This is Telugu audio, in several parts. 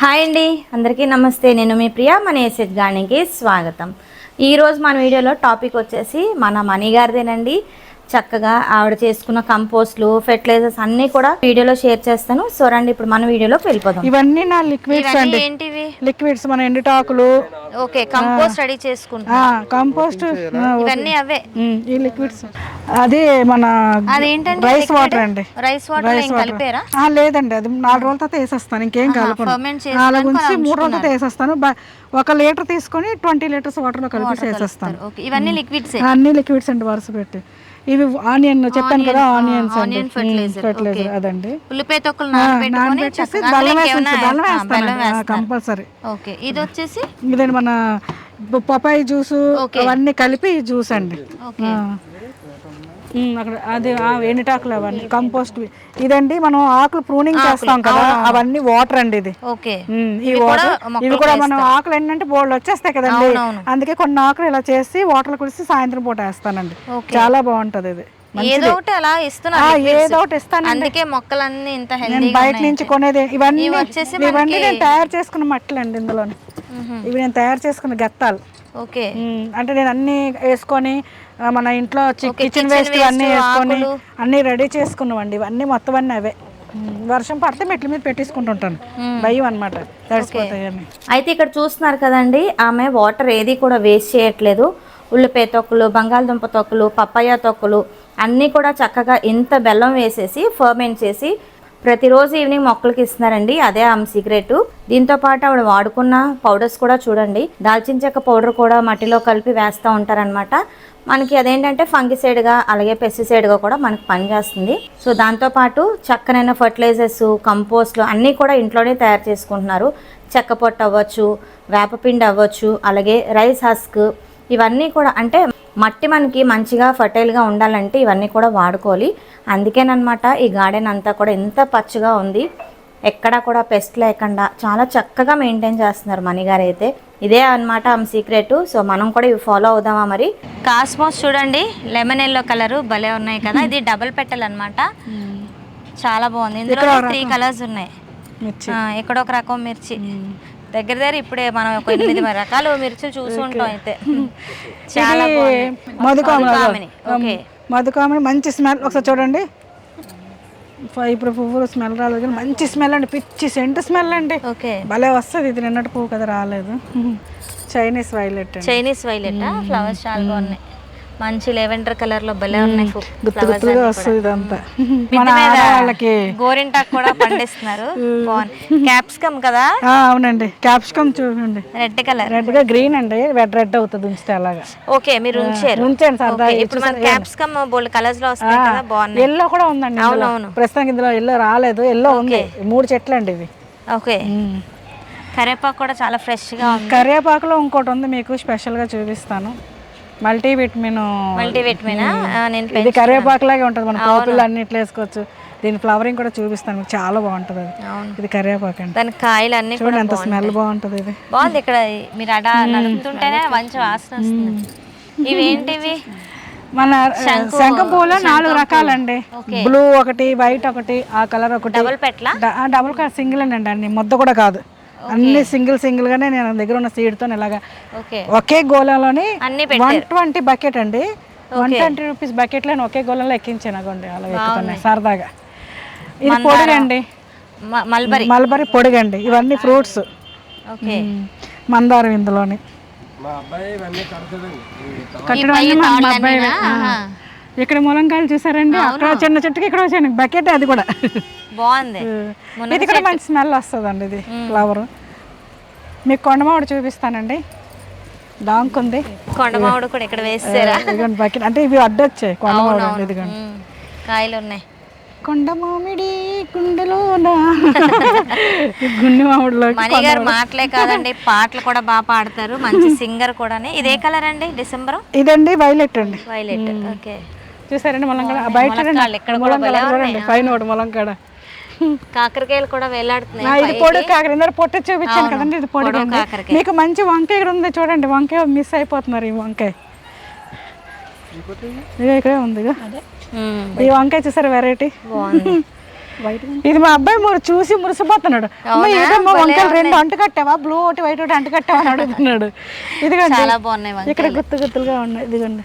హాయ్ అండి. అందరికీ నమస్తే. నేను మీ ప్రియా మన ఎస్ఎస్ గార్డెన్కి స్వాగతం. ఈరోజు మన వీడియోలో టాపిక్ వచ్చేసి మన మనీ గారిదేనండి. చక్కగా ఆవిడ చేసుకున్న కంపోస్ట్లు ఫెర్టిలైజర్స్ అన్నీ కూడా వీడియోలో షేర్ చేస్తాను. సో రండి ఇప్పుడు మన వీడియోలోకి వెళ్ళిపోదాం. ఇవన్నీ నా లిక్విడ్స్ అండి. ఏంటివి? లిక్విడ్స్ మన ఎండుటాకులు ఓకే కంపోస్ట్ రెడీ చేసుకుంటా ఆ, కంపోస్ట్ ఇవన్నీ అవే. ఈ లిక్విడ్స్ అది మన అదేంటండి రైస్ వాటర్ అండి. రైస్ వాటర్ ఏం కలిపారా? ఆ, లేదండి అది నాలుగు రోజుల తర్వాత వేసేస్తాను ఇంకేం కలపను. నాలుగు నుంచి మూడు రోజుల తర్వాత వేసేస్తాను. ఒక లీటర్ తీసుకొని ట్వంటీ లీటర్స్ వాటర్లో కలిపి వేసేస్తాను ఓకే ఇవన్నీ లిక్విడ్స్ అన్ని లిక్విడ్స్ అండి వరుస పెట్టి. ఇవి ఆనియన్ చెప్పాను కదా ఆనియన్స్ ఆనియన్ ఫెర్టిలైజర్. అదండి. ఉల్లిపాయ తొక్కలు నానబెట్టేసి బెల్లం బెల్లం వేస్తాను కంపల్సరీ. ఓకే. ఇది వచ్చేసి? ఇదండి మన పపాయి జ్యూస్ అవన్నీ కలిపి జ్యూస్ అండి. ఓకే. అక్కడ అది ఎండుటాకులు అవన్నీ కంపోస్ట్ ఇదండి మనం ఆకులు ప్రూనింగ్ చేస్తాం కదా అవన్నీ వాటర్ అండి ఇది. ఓకే. ఈ వాటర్ ఇవి కూడా మనం ఆకులు ఏంటంటే బోల్డ్ వచ్చేస్తాయి కదండి. అందుకే కొన్ని ఆకులు ఇలా చేసి వాటర్ కుడిసి సాయంత్రం పూట వేస్తానండి. చాలా బాగుంటది ఇది. ఏదో ఒకటి అలా liquids. ఏదో ఒకటి ఇస్తానండి. అందుకే మొక్కలన్నీ ఇంత నేను హెల్దీగా బయట నుంచి కొనేది ఇవన్నీ ఇవన్నీ నేను తయారు చేసుకున్న మట్టలు అండి ఇందులో ఇవి నేను తయారు చేసుకున్న గత్తాలు. ఓకే. అంటే నేను అన్ని వేసుకొని మన ఇంట్లో కిచెన్ వేస్ట్ అన్నీ వేసుకొని. అన్నీ రెడీ చేసుకున్నామండి. ఇవన్నీ మొత్తం అన్నీ అవే. వర్షం పడితే మెట్ల మీద పెట్టేసుకుంటుంటాను. భయం అనమాట అయితే ఇక్కడ చూస్తున్నారు కదండి ఆమె వాటర్ ఏది కూడా వేస్ట్ చేయట్లేదు. ఉల్లిపాయ తొక్కులు బంగాళదుంప తొక్కులు పప్పయ్య తొక్కులు అన్నీ కూడా చక్కగా ఇంత బెల్లం వేసేసి ఫర్మెంట్ చేసి ప్రతిరోజు ఈవినింగ్ మొక్కలకి ఇస్తున్నారండి అదే ఆమె సీక్రెట్. దీంతో పాటు ఆవిడ వాడుకున్న పౌడర్స్ కూడా చూడండి దాల్చిన చెక్క పౌడర్ కూడా మట్టిలో కలిపి వేస్తూ ఉంటారనమాట మనకి అదేంటంటే ఫంగిసైడ్గా అలాగే పెస్టిసైడ్గా కూడా మనకి పనిచేస్తుంది సో దాంతోపాటు చక్కనైన ఫర్టిలైజర్స్ కంపోస్ట్లు అన్నీ కూడా ఇంట్లోనే తయారు చేసుకుంటున్నారు. చెక్క పొట్టు అవ్వచ్చు వేపపిండి అవ్వచ్చు అలాగే రైస్ హస్క్ ఇవన్నీ కూడా అంటే మట్టి మనకి మంచిగా ఫర్టైల్గా ఉండాలంటే ఇవన్నీ కూడా వాడుకోవాలి. అందుకేనమాట ఈ గార్డెన్ అంతా కూడా ఎంత పచ్చగా ఉంది. ఎక్కడా కూడా పెస్ట్ లేకుండా చాలా చక్కగా మెయింటైన్ చేస్తున్నారు మణిగారు అయితే ఇదే అన్నమాట ఆమె సీక్రెట్. సో మనం కూడా ఇవి ఫాలో అవుదామా మరి? కాస్మోస్ చూడండి లెమన్ ఎల్లో కలర్ భలే ఉన్నాయి కదా. ఇది డబుల్ పెట్టెల్ అనమాట చాలా బాగుంది. ఇందులో త్రీ కలర్స్ ఉన్నాయి. మిర్చి. ఆ, ఇక్కడ ఒక రకం మిర్చి. దగ్గర దగ్గర ఇప్పుడే మనం ఒక ఎనిమిది రకాలు మిర్చిలు చూసుంటాం అయితే. చాలా మధుకామని ఓకే. మధుకామని మంచి స్మెల్. ఒకసారి చూడండి. ఇప్పుడు పువ్వులు స్మెల్ రాలేదు కానీ మంచి స్మెల్ అండి. పిచ్చి సెంట్ స్మెల్ అండి. ఓకే. భలే వస్తుంది. ఇది నిన్నటి పువ్వు కదా రాలేదు. Chinese violet Chinese violet? Flowers చాలా బాగున్నాయి. మంచి లెవెండర్ కలర్లో భలే ఉన్నాయి వస్తుంది ఇదంతా. మన ఆడవాళ్ళకి. గోరింటాకు కూడా పండిస్తున్నారు. బాగుంది. క్యాప్సికమ్ కదా? అవునండి. క్యాప్సికమ్ చూడండి. Red colour. రెడ్గా గ్రీన్ అండి. రెడ్ రెడ్ అవుతుంది ఉంచితే అలాగా. ఓకే మీరు ఉంచారు. ఉంచండి సరదా ఇప్పుడు మన క్యాప్సికమ్ బోల్డ్ కలర్స్లో వస్తాయి కదా బాగున్నాయి. ఎల్లో కూడా ఉందండి. అవునవును. ప్రస్తుతానికి ఇందులో ఎల్లో రాలేదు. ఎల్లో ఉంది. మూడు చెట్లు అండి ఇవి. ఓకే. కరేపాకు కూడా చాలా ఫ్రెష్గా ఉంది. కరివేపాకులో ఇంకోటి ఉంది మీకు స్పెషల్గా చూపిస్తాను. మల్టీ విటమిన్ మల్టీ విటమిన్ నేను ఇది కరివేపాకు లాగే ఉంటుంది మన పోపులు అన్ని ఇట్లా వేసుకోవచ్చు. దీని ఫ్లవరింగ్ కూడా చూపిస్తాను మీకు. చాలా బాగుంటుంది అది. ఇది కరివేపాకు అండి. దాని కాయలు అన్ని కూడా చూడండి ఎంత స్మెల్ బాగుంటుంది ఇది. బాగుంది ఇక్కడ. మీరు అడా నడుపుతుంటేనే మంచి వాసన వస్తుంది. ఇవేంటివి? మన శంఖం పూలో నాలుగు రకాలండి. బ్లూ ఒకటి వైట్ ఒకటి ఆ కలర్ ఒకటి. డబుల్ కలర్ సింగిల్ అండి అన్ని ముద్ద కూడా కాదు. అన్ని సింగిల్ సింగిల్ గానే నేను దగ్గర ఉన్న సీడ్తో ఇలాగా ఓకే ఒకే గోళంలోని వన్ ట్వంటీ బకెట్ అండి. వన్ ట్వంటీ రూపీస్ బకెట్లో ఒకే గోళంలో ఎక్కించాను అగోండి అలా ఎక్కుతున్నాయి సరదాగా. ఇది పొడిగండి. మ- మల్బరీ. మల్బరీ పొడిగండి. ఇవన్నీ ఫ్రూట్స్. ఓకే మందారం ఇందులోని. కట్టడం అన్ని మా మా అబ్బాయి ఇక్కడ ములంకాయలు చూసారండి? అక్కడ చిన్న చెట్టుకి ఇక్కడ వచ్చాను. బకెట్ అది కూడా. బాగుంది. ఇది కూడా మంచి స్మెల్ వస్తుందండి ఇది ఫ్లవర్. మీకు కొండమావిడ చూపిస్తానండి. డాంక్ ఉంది కొండమావుడు కూడా ఇక్కడ ఇదిగోండి బకెట్ అంటే ఇవి అడ్డొచ్చాయి కొండమావిడ. ఇదిగోండి. కాయలు ఉన్నాయి కొండ మామిడి గుండెలోన గుండె మామిడిలో గారు మాటలే కాదండి పాటలు కూడా బాగా పాడతారు. మంచి సింగర్ కూడా ఇదే కలర్ అండి డిసెంబర్? ఇదండి వైలెట్ అండి. వైలెట్. ఓకే. చూసారండి ములంకాడ? బయట చూడండి. పైన ఒకటి ములంకాడ. కాకరకాయలు కూడా వేలాడుతున్నాయి ఇది పొడి కాకర ఇందాక పొట్ట చూపించాను కదండి ఇది పొడి. మీకు మంచి వంకాయ ఇక్కడ ఉంది చూడండి వంకాయ మిస్ అయిపోతున్నారు ఈ వంకాయ. ఇక్కడే ఉంది ఈ వంకాయ చూసారు వెరైటీ ఇది మా అబ్బాయి మురు చూసి మురిసిపోతున్నాడు. ఏదమ్మా వంకాయలు రెండు అంటు కట్టావా? బ్లూ ఒకటి వైట్ ఒకటి అంటు కట్టావా అని అడుగుతున్నాడు. ఇదిగోండి. ఇక్కడ గుత్తు గుత్తులుగా ఉన్నాయి. ఇదిగోండి.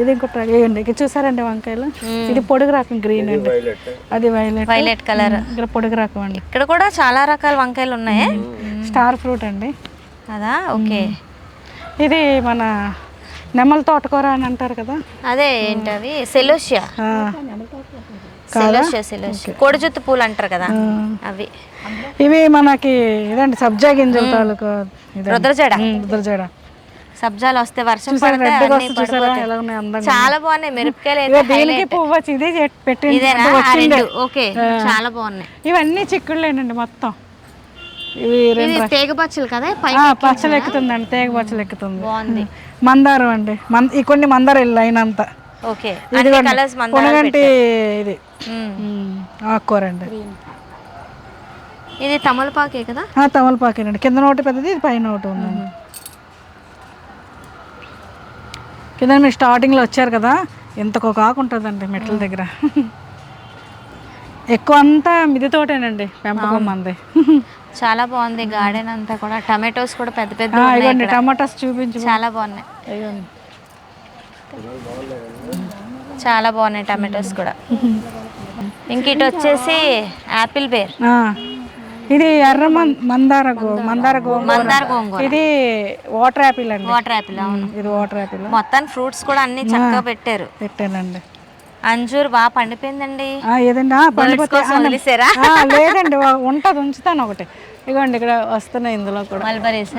ఇది ఇంకొక ఇదిగోండి ఇక్కడ చూసారండి వంకాయలు? ఇది పొడుగు రకం గ్రీన్ అండి. అది వైలెట్ వైలెట్ కలర్ ఇక్కడ పొడుగు రకం అండి. ఇక్కడ కూడా చాలా రకాల వంకాయలు ఉన్నాయి. స్టార్ ఫ్రూట్ అండి. కదా ఓకే. ఇది మన నెమ్మల తోటకూర అని అంటారు కదా? అదే ఏంటవి సెలోషియా. ఆ, సెలోషియా సెలోషియా. కోడి జుత్తు పూలు అంటారు కదా? అవి. ఇవి మనకి ఇదండి సబ్జా గింజల తాలూకు. రుద్రజడ. రుద్రజడ. సబ్జాలు వస్తే వర్షం పడితే అన్నీ పడిపోతాయి. చాలా బాగున్నాయి మిరపకాయలు ఇగో అయితే దీనికి highlight. పువ్వు వచ్చి ఇది చెట్- పెట్టి ఇదేనా? అంటే ఆ వచ్చిందే. రెండు. ఓకే చాలా బాగున్నాయి. ఇవన్నీ చిక్కుళ్ళేనండి మొత్తం. ఇవి రెండు ఇది తేగ బచ్చలు కదా? పై ఆ, పచ్చలు ఎక్కుతుందండి. తేగ పచ్చలు ఎక్కుతుంది. బాగుంది. మందారం అండి. ఈ కొన్ని మందారం లైన్ అంతా ఓకే అన్ని కలర్స్ ఇది. ఉమ్. ఉమ్, ఆకుకూర అండి ఇది తమలపాకే కదా? ఆ, తమలపాకేనండి. కింద ఒకటి పెద్దది ఇది పైన ఒకటి ఉందండి. కింద మీరు స్టార్టింగ్లో వచ్చారు కదా ఇంతకు ఒక ఆకు ఉంటుందండి మెట్ల దగ్గర. ఎక్కువ అంతా మిది తోటేనండి పెంపకం మంది. చాలా బాగుంది గార్డెన్ అంతా కూడా. టమాటోస్ కూడా పెద్ద పెద్ద. టమాటాస్ చూపించు. చాలా బాగున్నాయి. చాలా బాగున్నాయి టమాటోస్ కూడా. ఇంక ఇటు వచ్చేసి యాపిల్ బేర్ ఆ, ఇది ఎర్ర మం- మందార గో మందార. గో మందార గోంగూర. ఇది వాటర్ యాపిల్ అండి. వాటర్ యాపిల్ అవును. ఇది వాటర్ యాపిల్. మొత్తానికి ఫ్రూట్స్ కూడా అన్ని చక్కగా పెట్టారు. పెట్టానండి. అంజూర్ బాగా పండిపోయిందండి. ఆ, ఏదండి? ఆ, పండిపోతే కోసం వదిలేసారా? ఆ, లేదండి ఉంటది ఉంచుతాను ఒకటి. ఇగోండి ఇక్కడ వస్తున్నాయి ఇందులో కూడా. మల్బరీస్?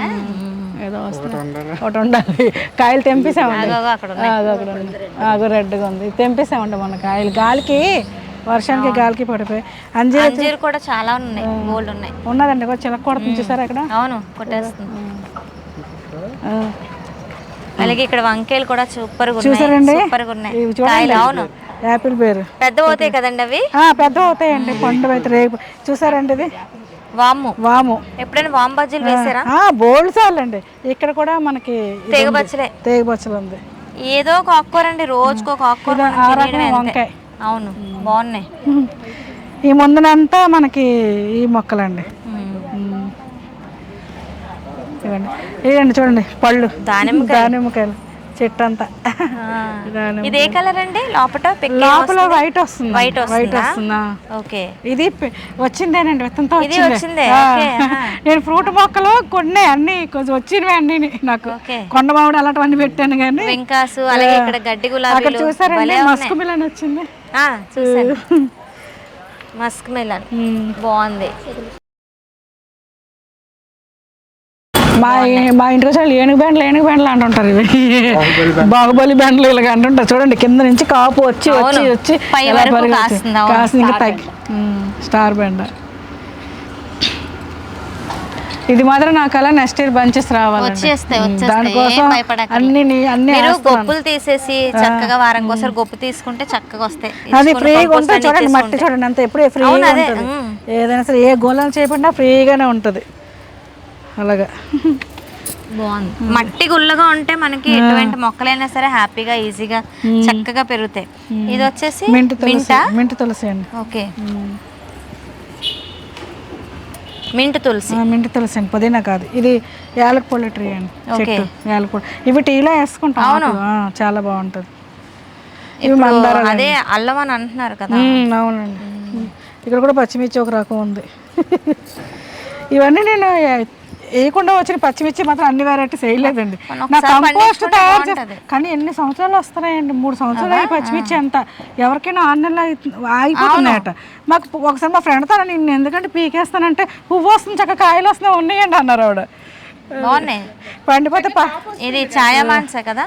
ఏదో వస్తున్నాయి. ఒకటి ఉండాలి. కాయలు తెంపేసామండి. అక్కడ ఆ, అది అక్కడ ఉంది ఆగో రెడ్గా ఉంది. తెంపేసామండి మన కాయలు. గాలికి వర్షానికి గాలికి పడిపోయి. అంజీర్ అంజూర్ కూడా చాలా ఉన్నాయి గోల్డ్ ఉన్నాయి. ఉన్నదండి కొంచెం చిలక కొడుతుంది చూసారా అక్కడ అవును కొట్టేస్తుంది. అలాగే ఇక్కడ వంకాయలు కూడా సూపర్ చూసారండి? అవును. యాపిల్ పేరు. పెద్ద పోతాయి కదండి అవి? పెద్ద అవుతాయండి పండు అయితే రేపు. చూసారండి ఇది? వాము. వాము. ఎప్పుడైనా వాము బజ్జీలు వేసారా? బోల్డ్ సార్లు అండి. ఇక్కడ కూడా మనకి తీగ ఉంది. బచ్చలే తేగ బచ్చలు ఉంది. ఏదో ఒక ఆకుకూర అండి రోజుకు ఒక ఆకుకూర. వంకాయ. అవును బాగున్నాయి. ఈ ముందునంతా మనకి ఈ మొక్కలండి. ఇవ్వండి. ఇవ్వండి చూడండి పళ్ళు. దానిమ్మకాయ. దానిమ్మకాయలు చెట్టు అంతా. దానిమ్మ. ఇది ఏ కలర్ అండి? లోపల లోపల వైట్ వస్తుంది వైట్ వైట్ వస్తుందా? ఓకే. ఇది వచ్చిందేనండి విత్తంతో వచ్చిందే. నేను ఫ్రూట్ మొక్కలు కొన్ని అన్ని కొంచెం వచ్చినవి అన్ని నాకు కొండ మామిడి అలాంటివన్నీ పెట్టాను కానీ. వెంకాసు అలాగే ఇక్కడ గడ్డి అక్కడ గులాబీలు చూసారండి మస్క్ మిలన్ వచ్చింది. చూసాను మస్క్ మెలన్. బాగుంది. మా మా ఇంటికి వచ్చి ఏనుగు బ్యాండ్లు ఏనుగు బ్యాండ్లు అంటుంటారు ఇవి. బాహుబలి బ్యాండ్లు ఇలాగ అంటుంటారు. చూడండి కింద నుంచి కాపు వచ్చి వచ్చి. వచ్చి ఇంకా స్టార్ బ్యాండ్ ఇది మాత్రం నాకు అలా నెక్స్ట్ ఇయర్ బంచెస్ రావాలి వచ్చేస్తాయి వచ్చేస్తాయి. అన్ని అన్ని మీరు. గొప్పులు తీసేసి చక్కగా వారం కోసం గొప్పు తీసుకుంటే చక్కగా వస్తాయి. అది ఫ్రీగా ఉంటుంది చూడండి మట్టి. చూడండి అంత ఎప్పుడే ఫ్రీగా ఉమ్. ఏదైనా సరే ఏ గోళం చేయకుండా ఫ్రీగానే ఉంటుంది. అలాగా. బాగుంది. మట్టి గుల్లగా ఉంటే మనకి ఎటువంటి మొక్కలైనా సరే హ్యాపీగా ఈజీగా చక్కగా పెరుగుతాయి. ఇది వచ్చేసి మింట్ తులసి మింటా? మింట్ తులసి అండి. ఓకే. మింట్ తులసి. మింట్ తులసి అండి పుదీనా కాదు. ఇది యాలక పొడి ట్రీ అండి చెట్టు యాలక పొడి ఇవి టీలో వేసుకుంటాం. ఆ, చాలా బాగుంటుంది. ఇవి అదే అల్లం అని అంటున్నారు కదా. అవునండి. ఇక్కడ కూడా పచ్చిమిర్చి ఒక రకం ఉంది. ఇవన్నీ నేను వేయకుండా వచ్చిన పచ్చిమిర్చి మాత్రం అన్ని వెరైటీస్ వేయలేదండి నా కంపోస్ట్ తయారు బాగుంటది. చేసి కానీ ఎన్ని సంవత్సరాలు వస్తున్నాయండి? మూడు సంవత్సరాలు అయ్యి పచ్చిమిర్చి అంత ఎవరికైనా ఆరు నెలలు ఆగిపోతున్నాయట మాకు ఒకసారి మా ఫ్రెండ్ తన నిన్ను ఎందుకంటే పీకేస్తానంటే పువ్వు వస్తుంది చక్కగా కాయలు వస్తున్నాయి ఉన్నాయండి అన్నారు ఆవిడ. బాగున్నాయి. పండిపోతే ఇది ఛాయా మాన్సా కదా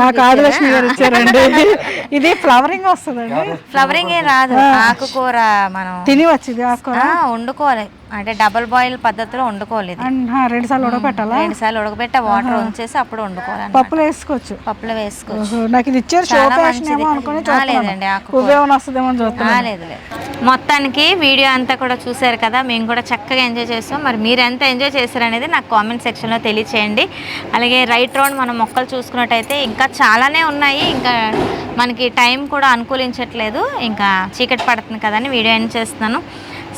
నాకు ఆదిలక్ష్మి గారు ఇచ్చారండి ఇది ఫ్లవరింగ్ వస్తుందండి. ఫ్లవరింగ్ ఏ రాదు. ఆకుకూర మనం తిని వచ్చింది ఆకుకూర? ఆ, వండుకోవాలి. అంటే డబుల్ బాయిల్ పద్ధతిలో వండుకోవాలి ఆ, రెండు సార్లు ఉడకపెట్టాలా రెండు సార్లు ఉడకబెట్టి వాటర్ ఉంచేసి అప్పుడు వండుకోవాలి పప్పులు వేసుకోవచ్చు. పప్పులో వేసుకోవచ్చు. నాకు ఇది ఇచ్చారు షో ఫ్యాషన్ ఏమో. అనుకుని లేదండి, వస్తుందేమో లేదు మొత్తానికి వీడియో అంతా కూడా చూశారు కదా మేము కూడా చక్కగా ఎంజాయ్ చేస్తాం. మరి మీరు ఎంత ఎంజాయ్ చేశారు అనేది నాకు కామెంట్ సెక్షన్లో తెలియచేయండి. అలాగే రైట్ రౌండ్ మనం మొక్కలు చూసుకున్నట్టయితే ఇంకా చాలానే ఉన్నాయి. ఇంకా మనకి టైం కూడా అనుకూలించట్లేదు. ఇంకా చీకటి పడుతుంది కదని వీడియో ఎండ్ చేస్తున్నాను.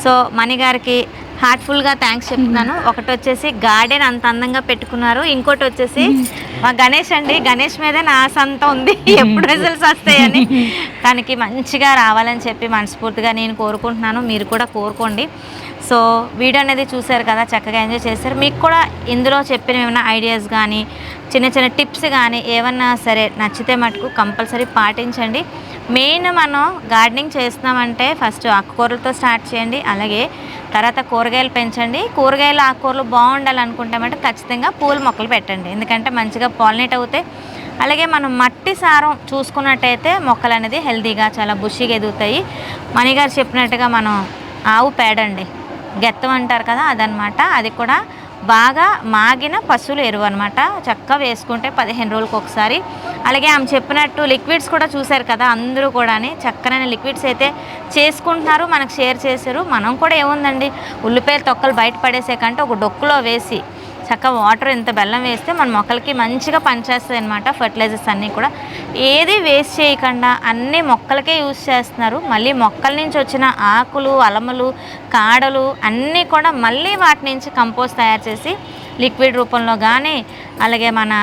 సో మణి గారికి హార్ట్ఫుల్గా థ్యాంక్స్ చెప్తున్నాను. ఒకటి వచ్చేసి గార్డెన్ అంత అందంగా పెట్టుకున్నారు. ఇంకోటి వచ్చేసి మా గణేష్ అండి. గణేష్ మీదే నా అంతా ఉంది. ఎప్పుడు రిజల్ట్స్ వస్తాయని. తనకి మంచిగా రావాలని చెప్పి మనస్ఫూర్తిగా నేను కోరుకుంటున్నాను. మీరు కూడా కోరుకోండి. సో వీడియో అనేది చూశారు కదా చక్కగా ఎంజాయ్ చేశారు. మీకు కూడా ఇందులో చెప్పిన ఏమైనా ఐడియాస్ కానీ చిన్న చిన్న టిప్స్ కానీ ఏమన్నా సరే నచ్చితే మటుకు కంపల్సరీ పాటించండి. మెయిన్ మనం గార్డెనింగ్ చేస్తున్నామంటే ఫస్ట్ ఆకుకూరలతో స్టార్ట్ చేయండి. అలాగే తర్వాత కూరగాయలు పెంచండి. కూరగాయలు ఆకుకూరలు బాగుండాలనుకుంటామంటే ఖచ్చితంగా పూల మొక్కలు పెట్టండి. ఎందుకంటే మంచిగా పాలినేట్ అవుతాయి అలాగే మనం మట్టి సారం చూసుకున్నట్టయితే మొక్కలు అనేది హెల్తీగా చాలా బుషిగా ఎదుగుతాయి. మణిగారు చెప్పినట్టుగా మనం ఆవు పేడండి. గెత్తం అంటారు కదా అదనమాట. అది కూడా బాగా మాగిన పశువుల ఎరువు అనమాట చక్కగా వేసుకుంటే పదిహేను రోజులకు ఒకసారి. అలాగే ఆమె చెప్పినట్టు లిక్విడ్స్ కూడా చూశారు కదా అందరూ కూడా చక్కనైన లిక్విడ్స్ అయితే చేసుకుంటున్నారు మనకు షేర్ చేశారు. మనం కూడా ఏముందండి? ఉల్లిపాయలు తొక్కలు బయట పడేసే కంటే ఒక డొక్కులో వేసి చక్కగా వాటర్ ఇంత బెల్లం వేస్తే మన మొక్కలకి మంచిగా పనిచేస్తుంది అనమాట ఫర్టిలైజర్స్ అన్నీ కూడా. ఏది వేస్ట్ చేయకుండా అన్ని మొక్కలకే యూజ్ చేస్తున్నారు. మళ్ళీ మొక్కల నుంచి వచ్చిన ఆకులు అలములు కాడలు అన్నీ కూడా మళ్ళీ వాటి నుంచి కంపోస్ట్ తయారు చేసి లిక్విడ్ రూపంలో కానీ అలాగే మన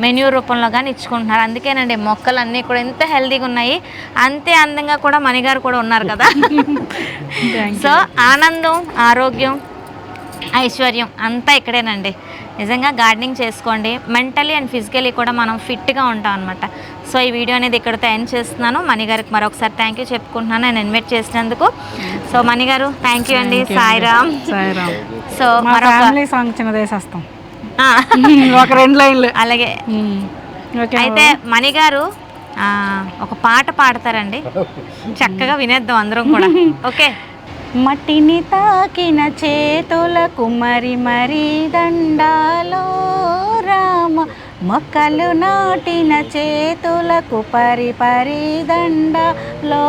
మెన్యూ రూపంలో కానీ ఇచ్చుకుంటున్నారు. అందుకేనండి మొక్కలు అన్నీ కూడా ఎంత హెల్తీగా ఉన్నాయి. అంతే అందంగా కూడా మణిగారు కూడా ఉన్నారు కదా. సో ఆనందం ఆరోగ్యం ఐశ్వర్యం అంతా ఇక్కడేనండి. నిజంగా గార్డెనింగ్ చేసుకోండి. మెంటలీ అండ్ ఫిజికలీ కూడా మనం ఫిట్గా ఉంటాం అనమాట సో ఈ వీడియో అనేది ఇక్కడితో ఎండ్ చేస్తున్నాను. మణి గారికి మరొకసారి థ్యాంక్ యూ చెప్పుకుంటున్నాను. నేను ఇన్వైట్ చేసినందుకు. సో మణి గారు థ్యాంక్ యూ అండి. సాయిరామ్. సాయిరామ్. సో మా మరొక ఫ్యామిలీ సాంగ్ చిన్నది వేసేస్తాం ఆ, ఒక రెండు లైన్లు. అలాగే. ఓకే అయితే మణి గారు ఆ, ఒక పాట పాడతారండి. చక్కగా వినేద్దాం అందరం కూడా. ఓకే. మట్టిని తాకిన చేతులకు మరి మరీ దండాలో రామ. మొక్కలు నాటిన చేతులకు పరి పరి దండాలో.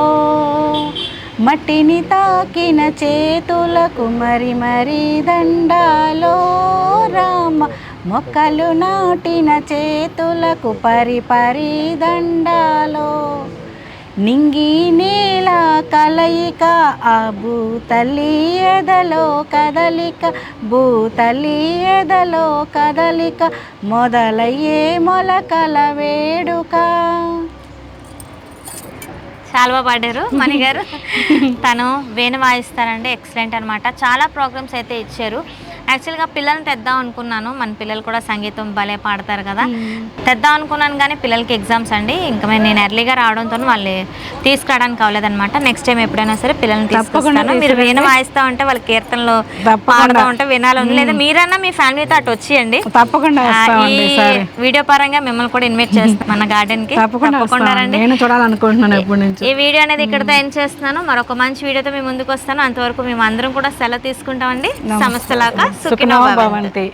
మట్టిని తాకిన చేతులకు మరి మరి దండాలో రామ. మొక్కలు నాటిన చేతులకు పరి పరి దండాలో. నింగి నేల కలయిక ఆ భూతల్లి ఎదలో కదలిక భూతల్లి ఎదలో కదలిక మొదలయ్యే మొలకల వేడుక. చాలా బాగా పాడారు మణి గారు. తను వేణు వాయిస్తారండి ఎక్సలెంట్ అనమాట చాలా ప్రోగ్రామ్స్ అయితే ఇచ్చారు. యాక్చువల్గా పిల్లల్ని తెద్దాం అనుకున్నాను. మన పిల్లలు కూడా సంగీతం భలే పాడతారు కదా. తెద్దాం అనుకున్నాను కానీ పిల్లలకి ఎగ్జామ్స్ అండి. ఇంకా మేము నేను ఎర్లీగా రావడంతో వాళ్ళు తీసుకురావడానికి అవ్వలేదన్నమాట నెక్స్ట్ టైం ఎప్పుడైనా సరే పిల్లల్ని తీసుకొస్తాను. మీరు వేణు వాయిస్తా ఉంటే వాళ్ళ కీర్తనలు. పాడుతూ ఉంటే వినాలని. లేదా మీరన్నా మీ ఫ్యామిలీతో అటు వచ్చేయండి. తప్పకుండా వీడియో పరంగా మిమ్మల్ని కూడా ఇన్వైట్ చేస్తాం మన గార్డెన్కి. తప్పకుండా తప్పకుండా వస్తాం రండి. నేను చూడాలనుకుంటున్నాను ఎప్పటి నుంచి. ఈ వీడియో అనేది ఇక్కడితో ఎండ్ చేస్తున్నాను. మరొక మంచి వీడియోతో మేము ముందుకు వస్తాను. అంతవరకు మేము అందరం కూడా సెలవు తీసుకుంటామండి. సమస్తలాగా. సుఖనో భవంతి.